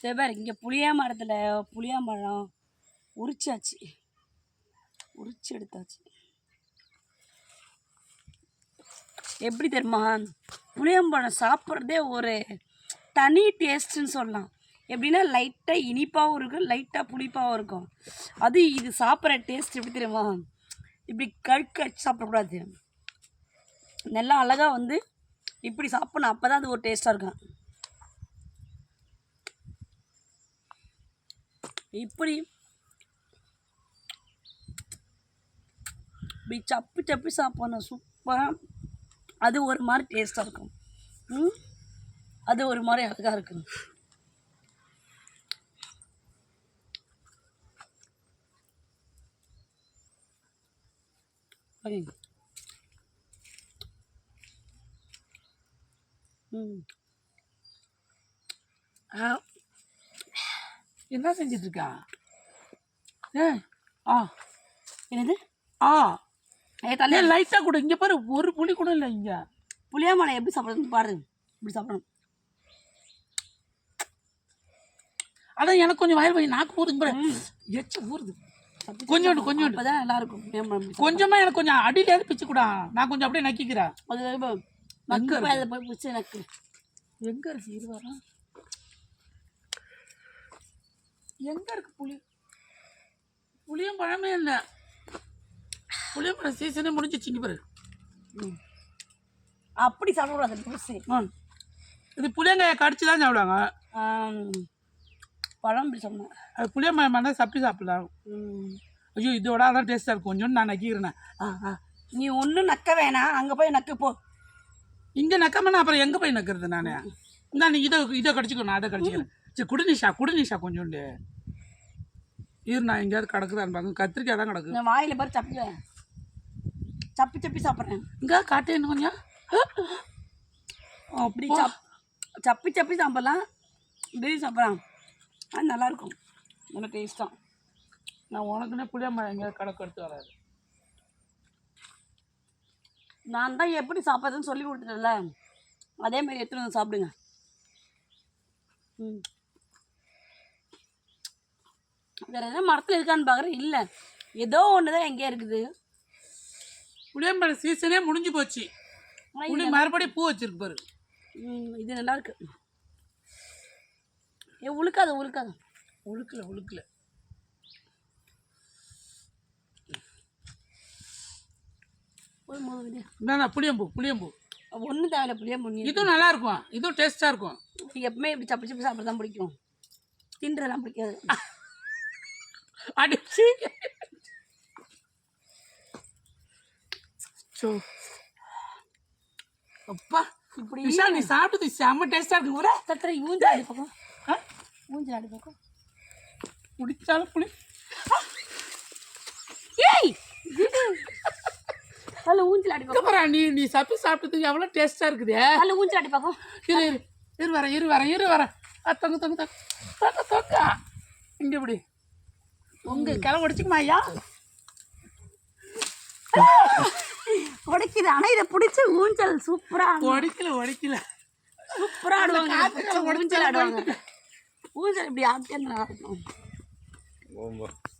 சரி பாரு இங்கே புளியா மரத்தில் புளியாம்பழம் உரிச்சாச்சு. உரிச்சு எடுத்தாச்சு. எப்படி தெரியுமா? புளியம்பழம் சாப்பிட்றதே ஒரு தனி டேஸ்ட்டுன்னு சொல்லலாம். எப்படின்னா லைட்டாக இனிப்பாகவும் இருக்கும் லைட்டாக புளிப்பாகவும் இருக்கும். அது இது சாப்பிட்ற டேஸ்ட் எப்படி தெரியுமா? இப்படி கழுக்க அடிச்சு சாப்பிடக்கூடாது. நல்லா அழகாக வந்து இப்படி சாப்பிடணும் அப்போ தான் அது ஒரு டேஸ்ட்டாக இருக்கும். இப்படி இப்படி சப்பி சப்பி சாப்பிடணும். சூப்பராக அது ஒரு மாதிரி டேஸ்ட்டாக இருக்கும். ம்? அது ஒரு மாதிரி அழகாக இருக்கும். ம். ஆ. என்ன செஞ்சிட்டு இருக்கா ஏ ஆ. என்னது? ஆ. ஏ ஏ லைட்டாக கொடு. இங்கே பாரு ஒரு புளி கூட இல்லை இங்கே. புளியாமலை எப்படி சாப்பிட்றது பாரு. இப்படி சாப்பிடணும். அதான் எனக்கு கொஞ்சம் வயல் வலி நாக்கு ஊறுது பாரு. எச்சு ஊறுது. கொஞ்சோண்டு கொஞ்சோண்டு. அப்போ தான் நல்லாயிருக்கும் புளியாமலை கொஞ்சமாக எனக்கு கொஞ்சம் அடியிலேயாவது பிச்சு கூடா. நான் கொஞ்சம் அப்படியே நக்கிக்கிறேன். அது நக்கு போய் அதை போய் பிடிச்சி நக்கு. எங்கே இருக்கு? இருவாரா? எங்கே இருக்கு புளி? புளியும் பழமே இல்லை புளியம்பழம் சீசனே முடிஞ்சிச்சு இங்கே பாரு அப்படி சாப்பிடக்கூடாது புதுசு ஆ. இது புளியங்காயை கடிச்சு தான் சாப்பிடுவாங்க. பழம் சொன்னேன். அது புளியம்பழம் இருந்தால் சப்பி சாப்பிடலாம். ம். ஐயோ இதோட அதான் டேஸ்ட்டாக இருக்கும். கொஞ்சம் நான் நக்கிக்கிறேன். ஆ ஆ. நீ ஒன்றும் நக்க வேணாம். அங்கே போய் நக்கு போ. இங்கே நக்காம நான் அப்புறம் எங்கே போய் நக்கிறது நான்? இந்தா நீ இதை இதை கடிச்சிக்கோ நான் அதை கடிச்சிக்கிறேன். சரி குடு நிஷா குடு நிஷா கொஞ்சோண்டு இரு நான் எங்கேயாவது கிடக்குதான்னு பார்க்க கத்திரிக்காய் தான் கிடக்கு. நான் வாயில் பாரு சப்பி சப்பி சப்பி சாப்பிட்றேன். இங்கே காட்டு என்ன கொஞ்சம் அப்படி சப் சப்பி சப்பி சாப்பிட்லாம். இப்படி சாப்பிட்லாம். அது நல்லாயிருக்கும். நல்ல டேஸ்ட்டாக நான் உனக்குன்னே புளியம்பழம் எங்கேயாவது கணக்கு எடுத்து வராது. நான் தான் எப்படி சாப்பிட்றதுன்னு சொல்லி கொடுத்துட்டேன்ல. அதே மாதிரி எடுத்துகிட்டு வந்து சாப்பிடுங்க. ம். வேறு எதாவது மரத்தில் இருக்கான்னு பார்க்குறேன் இல்லை. ஏதோ ஒன்று தான் எங்கேயா இருக்குது புளியம்பழம் சீசனே முடிஞ்சு போச்சு. புளி மறுபடியும் பூ வச்சிருக்கு பாரு. ம், இது நல்லா இருக்கு. ஏ உழுக்காத உழுக்காத. உழுக்கல உழுக்கல. என்னண்ணா புளியம்பூ புளியம்பூ. ஒன்றும் தேவையில்ல புளியா பண்ணி இதுவும் நல்லா இருக்கும். இதுவும் டேஸ்ட்டாக இருக்கும். எப்பவுமே இப்படி சப்பி சப்பி சாப்பிட தான் பிடிக்கும். தின்றதெல்லாம் பிடிக்காது. அடிச்சு அப்பா இப்படி விஷா நீ சாப்பிட்டது செம்ம டேஸ்டாக இருக்கு. கூட தத்துற ஊஞ்சல் அடி பக்கம் ஊஞ்சல் அடி பக்கம் பிடிச்சாலும் புளி. ஏய் அதில் ஊஞ்சல் அடி பக்கம் நீ நீ சப்பி சாப்பிட்டது எவ்வளோ டேஸ்டாக இருக்குது? அதில் ஊஞ்சல் அடி பக்கம் இரு இரு. இரு வரேன் இரு வரேன் இரு வரேன் தொங்க தொங்க தொங்க. தொங்க தொங்க. இங்க இப்படி. உங்க கிளம்ப அடிச்சுக்குமா ஐயா? உடைக்குது. ஆனால் இதை பிடிச்ச ஊஞ்சல் சூப்பராக உடைக்கல உடைக்கல. சூப்பராக ஆடுவாங்க. ஊஞ்சல் ஆடுவாங்க. ஊஞ்சல் இப்படி ஆட்டி நல்லா இருக்கும்.